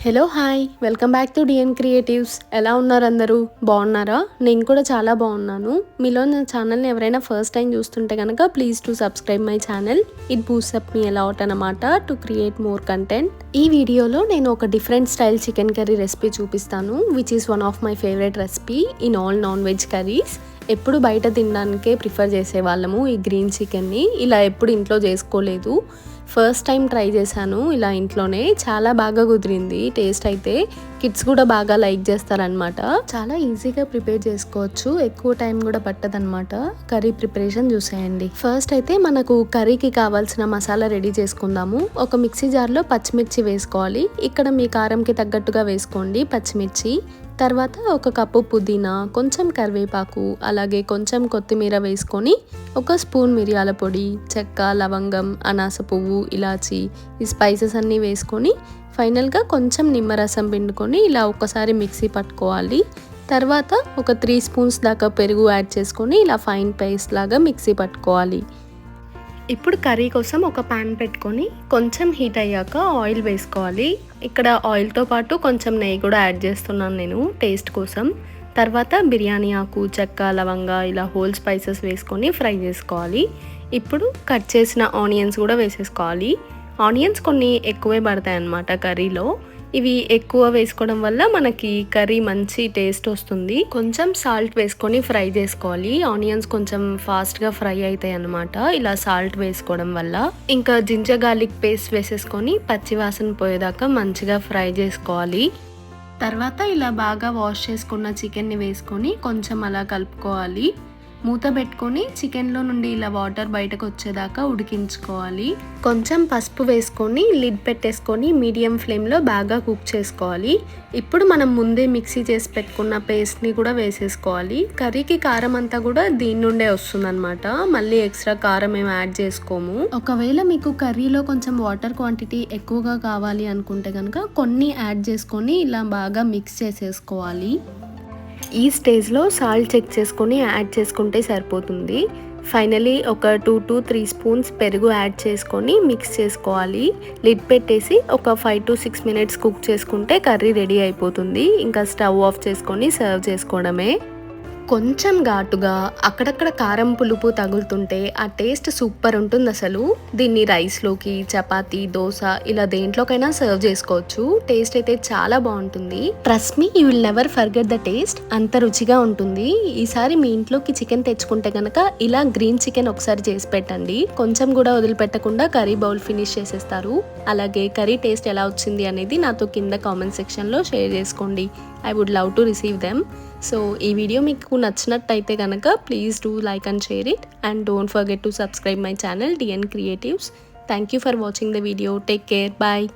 Hello hi welcome back to DN creatives ఎలా ఉన్నారు అందరూ? బాగున్నారా? నేను కూడా చాలా బాగున్నాను. మీలో నా ఛానల్ని ఎవరైనా ఫస్ట్ టైం చూస్తుంటే కనుక please to subscribe my channel it boost up me ఎలా అవుట్ అనమాట టు క్రియేట్ మోర్ కంటెంట్ ఈ వీడియోలో నేను ఒక different style chicken curry recipe చూపిస్తాను which is one of my favourite recipe in all non veg curries ఎప్పుడు బయట తినడానికే ప్రిఫర్ చేసేవాళ్ళము ఈ గ్రీన్ చికెన్ని. ఇలా ఎప్పుడు ఇంట్లో చేసుకోలేదు. ఫస్ట్ టైం ట్రై చేశాను ఇలా ఇంట్లోనే. చాలా బాగా కుదిరింది. టేస్ట్ అయితే కిడ్స్ కూడా బాగా లైక్ చేస్తారనమాట చాలా ఈజీగా ప్రిపేర్ చేసుకోవచ్చు. ఎక్కువ టైం కూడా పట్టదనమాట కర్రీ ప్రిపరేషన్ చూసేయండి. ఫస్ట్ అయితే మనకు కర్రీకి కావాల్సిన మసాలా రెడీ చేసుకుందాము. ఒక మిక్సీ జార్లో పచ్చిమిర్చి వేసుకోవాలి. ఇక్కడ మీ కారంకి తగ్గట్టుగా వేసుకోండి పచ్చిమిర్చి. తర్వాత ఒక కప్పు పుదీనా కొంచెం కరివేపాకు అలాగే కొంచెం కొత్తిమీర వేసుకొని ఒక స్పూన్ మిరియాల పొడి చెక్క లవంగం అనాస పువ్వు ఇలాచి ఈ స్పైసెస్ అన్నీ వేసుకొని ఫైనల్గా కొంచెం నిమ్మరసం పిండుకొని ఇలా ఒకసారి మిక్సీ పట్టుకోవాలి. తర్వాత ఒక త్రీ స్పూన్స్ దాకా పెరుగు యాడ్ చేసుకొని ఇలా ఫైన్ పేస్ట్ లాగా మిక్సీ పట్టుకోవాలి. ఇప్పుడు కర్రీ కోసం ఒక ప్యాన్ పెట్టుకొని కొంచెం హీట్ అయ్యాక ఆయిల్ వేసుకోవాలి. ఇక్కడ ఆయిల్తో పాటు కొంచెం నెయ్యి కూడా యాడ్ చేస్తున్నాను నేను టేస్ట్ కోసం. తర్వాత బిర్యానీ ఆకు చెక్క లవంగా ఇలా హోల్ స్పైసెస్ వేసుకొని ఫ్రై చేసుకోవాలి. ఇప్పుడు కట్ చేసిన ఆనియన్స్ కూడా వేసేసుకోవాలి. ఆనియన్స్ కొన్ని ఎక్కువే పడతాయి అన్నమాట కర్రీలో. ఇవి ఎక్కువ వేసుకోవడం వల్ల మనకి కర్రీ మంచి టేస్ట్ వస్తుంది. కొంచెం సాల్ట్ వేసుకొని ఫ్రై చేసుకోవాలి. ఆనియన్స్ కొంచెం ఫాస్ట్గా ఫ్రై అవుతాయి అనమాట ఇలా సాల్ట్ వేసుకోవడం వల్ల. ఇంకా జింజర్ గార్లిక్ పేస్ట్ వేసేసుకొని పచ్చివాసన పోయేదాకా మంచిగా ఫ్రై చేసుకోవాలి. తర్వాత ఇలా బాగా వాష్ చేసుకున్న చికెన్ని వేసుకొని కొంచెం అలా కలుపుకోవాలి. మూత పెట్టుకొని చికెన్లో నుండి ఇలా వాటర్ బయటకు వచ్చేదాకా ఉడికించుకోవాలి. కొంచెం పసుపు వేసుకొని లిడ్ పెట్టేసుకొని మీడియం ఫ్లేమ్లో బాగా కుక్ చేసుకోవాలి. ఇప్పుడు మనం ముందే మిక్సీ చేసి పెట్టుకున్న పేస్ట్ని కూడా వేసేసుకోవాలి. కర్రీకి కారం అంతా కూడా దీని నుండే వస్తుందన్నమాట. మళ్ళీ ఎక్స్ట్రా కారం ఏమి యాడ్ చేసుకోము. ఒకవేళ మీకు కర్రీలో కొంచెం వాటర్ క్వాంటిటీ ఎక్కువగా కావాలి అనుకుంటే కనుక కొన్ని యాడ్ చేసుకొని ఇలా బాగా మిక్స్ చేసేసుకోవాలి. ఈ స్టేజ్లో సాల్ట్ చెక్ చేసుకొని యాడ్ చేసుకుంటే సరిపోతుంది. ఫైనలీ ఒక టూ టు త్రీ స్పూన్స్ పెరుగు యాడ్ చేసుకొని మిక్స్ చేసుకోవాలి. లిడ్ పెట్టేసి ఒక five to six minutes cook చేసుకుంటే కర్రీ రెడీ అయిపోతుంది. ఇంకా స్టవ్ ఆఫ్ చేసుకొని సర్వ్ చేసుకోవడమే. కొంచెం ఘాటుగా అక్కడక్కడ కారం పులుపు తగులుతుంటే ఆ టేస్ట్ సూపర్ ఉంటుంది అసలు. దీన్ని రైస్లోకి చపాతీ దోశ ఇలా దేంట్లోకైనా సర్వ్ చేసుకోవచ్చు. టేస్ట్ అయితే చాలా బాగుంటుంది. Trust me you will never forget the taste అంత రుచిగా ఉంటుంది. ఈసారి మీ ఇంట్లోకి చికెన్ తెచ్చుకుంటే కనుక ఇలా గ్రీన్ చికెన్ ఒకసారి చేసి పెట్టండి. కొంచెం కూడా వదిలిపెట్టకుండా కర్రీ బౌల్ ఫినిష్ చేసేస్తారు. అలాగే కర్రీ టేస్ట్ ఎలా వచ్చింది అనేది నాతో కింద కామెంట్ సెక్షన్లో షేర్ చేసుకోండి. I would love to receive them so ఈ వీడియో మీకు నచ్చినట్టయితే కనుక please do like and share it and don't forget to subscribe my channel DN creatives thank you for watching the video take care bye